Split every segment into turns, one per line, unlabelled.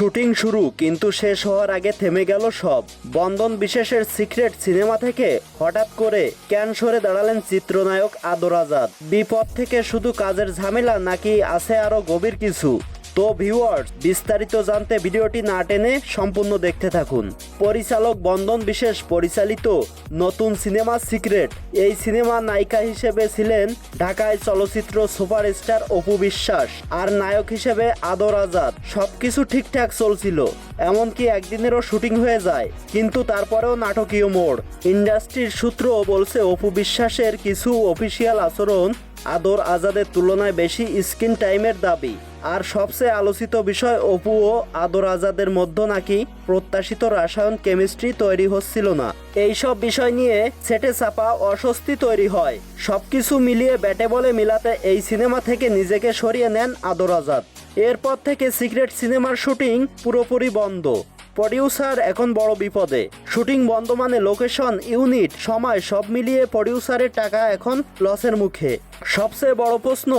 Shooting শুরু, কিন্তু শেষ হওয়ার আগে থেমে গেল সব। বন্ধন বিশেষের সিক্রেট সিনেমা থেকে হঠাৎ করে ক্যান সরে দাঁড়ালেন চিত্রনায়ক আদর আজাদ। বিপদ থেকে শুধু কাজের ঝামেলা নাকি আছে আরও গভীর কিছু? তো ভিউয়ার্স বিস্তারিত জানতে ভিডিওটি না টেনে সম্পূর্ণ দেখতে থাকুন। পরিচালক বন্ধন বিশেষ পরিচালিত নতুন সিনেমা সিক্রেট। এই সিনেমা নায়িকা হিসেবে ছিলেন ঢাকায় চলচ্চিত্র সুপারস্টার অপু বিশ্বাস আর নায়ক হিসেবে আদর আজাদ। সবকিছু ঠিকঠাক চলছিল, এমনকি একদিনেরও শুটিং হয়ে যায়, কিন্তু তারপরেও নাটকীয় মোড়। ইন্ডাস্ট্রির সূত্র বলছে, অপু বিশ্বাসের কিছু অফিসিয়াল আচরণ আদর আজাদের তুলনায় বেশি স্ক্রিন টাইমের দাবি। আর সবচেয়ে আলোচিত বিষয়, অপু ও আদর আজাদের মধ্যে নাকি প্রত্যাশিত রাসায়ন কেমিস্ট্রি তৈরি হচ্ছিল না। এইসব বিষয় নিয়ে সেটে চাপা অস্বস্তি তৈরি হয়। সবকিছু মিলিয়ে ব্যাটে বলে মিলাতে এই সিনেমা থেকে নিজেকে সরিয়ে নেন আদর আজাদ। এরপর থেকে সিক্রেট সিনেমার শুটিং পুরোপুরি বন্ধ। প্রডিউসার এখন বড় বিপদে। শুটিং বন্ধ মানে লোকেশন, ইউনিট, সময় সব মিলিয়ে প্রডিউসারের টাকা এখন লসের মুখে। সবচেয়ে বড় প্রশ্ন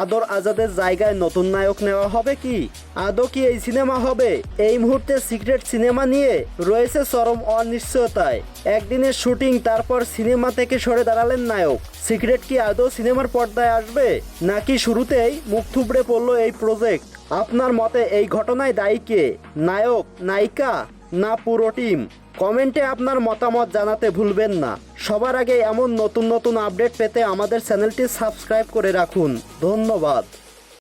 আদর আজাদের জায়গায় নতুন নায়ক নেওয়া হবে কি? আদৌ কি এই সিনেমা হবে? এই মুহূর্তে সিক্রেট সিনেমা নিয়ে রয়েছে চরম অনিশ্চয়তায়। একদিনের শুটিং, তারপর সিনেমা থেকে সরে দাঁড়ালেন নায়ক। সিক্রেট কি আদৌ সিনেমার পর্দায় আসবে? নাকি শুরুতেই মুখ থুবড়ে পড়ল এই প্রজেক্ট? আপনার মতে এই ঘটনায় দায়ী কে? নায়ক, নায়িকা, না পুরো টিম? কমেন্টে আপনার মতামত জানাতে ভুলবেন না। সবার আগে এমন নতুন নতুন আপডেট পেতে আমাদের চ্যানেলটি সাবস্ক্রাইব করে রাখুন। ধন্যবাদ।